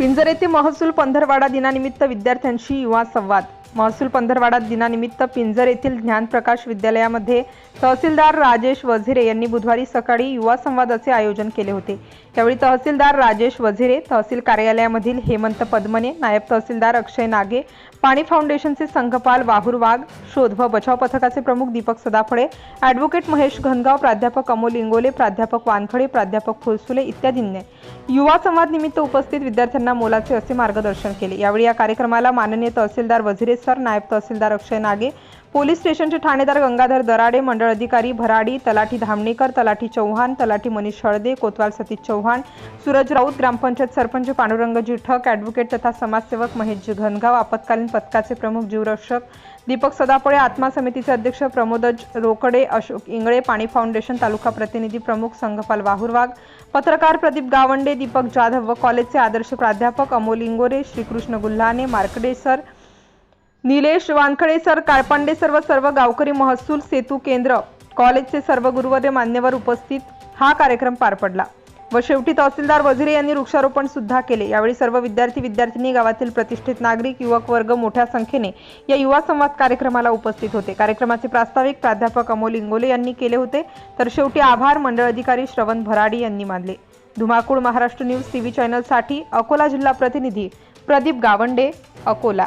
पिंजर येथे महसूल पंधरवाडा दिनानिमित्त विद्यार्थ्यांशी युवा संवाद. महसूल पंधरवाडा दिनानिमित्त पिंजर येथील ज्ञानप्रकाश विद्यालयामध्ये तहसीलदार राजेश वझिरे यांनी बुधवारी सकाळी युवा संवादाचे आयोजन केले होते. यावेळी तहसीलदार राजेश वझिरे तहसील कार्यालयामधील हेमंत पद्मने नायब तहसीलदार अक्षय नागे पाणी फाउंडेशनचे संघपाल वाहूर वाघ शोध व बचाव पथकाचे प्रमुख दीपक सदाफळे ॲडव्होकेट महेश घनगाव प्राध्यापक अमोल इंगोले प्राध्यापक वानखडे प्राध्यापक फुलसुले इत्यादींनी युवा संवाद निमित्त उपस्थित विद्यार्थ्यांना मोलाचे असे मार्गदर्शन केले. यावेळी या कार्यक्रमाला माननीय तहसीलदार वझिरे सर नायब तहसीलदार अक्षय नागे पोलीस स्टेशनचे ठाणेदार गंगाधर दराडे मंडळ अधिकारी भराडी तलाठी धामणेकर तलाठी चौहान तलाठी मनीष हळदे कोतवाल सतीश चौहान सूरज राऊत ग्रामपंचायत सरपंच पांडुरंग जिठक ॲडव्होकेट तथा समाजसेवक महेश घनगाव आपत्कालीन पथकाचे प्रमुख जीवरक्षक दीपक सदापळे आत्मा समितीचे अध्यक्ष प्रमोदज रोकडे अशोक इंगळे पाणी फाउंडेशन तालुका प्रतिनिधी प्रमुख संघपाल वाहुरवाग पत्रकार प्रदीप गावंडे दीपक जाधव व कॉलेजचे आदर्श प्राध्यापक अमोल इंगोरे श्रीकृष्ण गुल्हाने मार्कडे सर निलेश वानखडे सर काळपांडे सर्व सर्व गावकरी महसूल सेतू केंद्र कॉलेजचे सर्व गुरुवर्य मान्यवर उपस्थित हा कार्यक्रम पार पडला. व शेवटी तहसीलदार वझिरे यांनी वृक्षारोपण सुद्धा केले. यावेळी सर्व विद्यार्थी विद्यार्थिनी गावातील प्रतिष्ठित नागरिक युवक वर्ग मोठ्या संख्येने या युवा संवाद कार्यक्रमाला उपस्थित होते. कार्यक्रमाचे प्रास्ताविक प्राध्यापक अमोल इंगोले यांनी केले होते. तर शेवटी आभार मंडळ अधिकारी श्रवण भराडी यांनी मानले. धुमाकूळ महाराष्ट्र न्यूज टीव्ही चॅनलसाठी अकोला जिल्हा प्रतिनिधी प्रदीप गावंडे अकोला.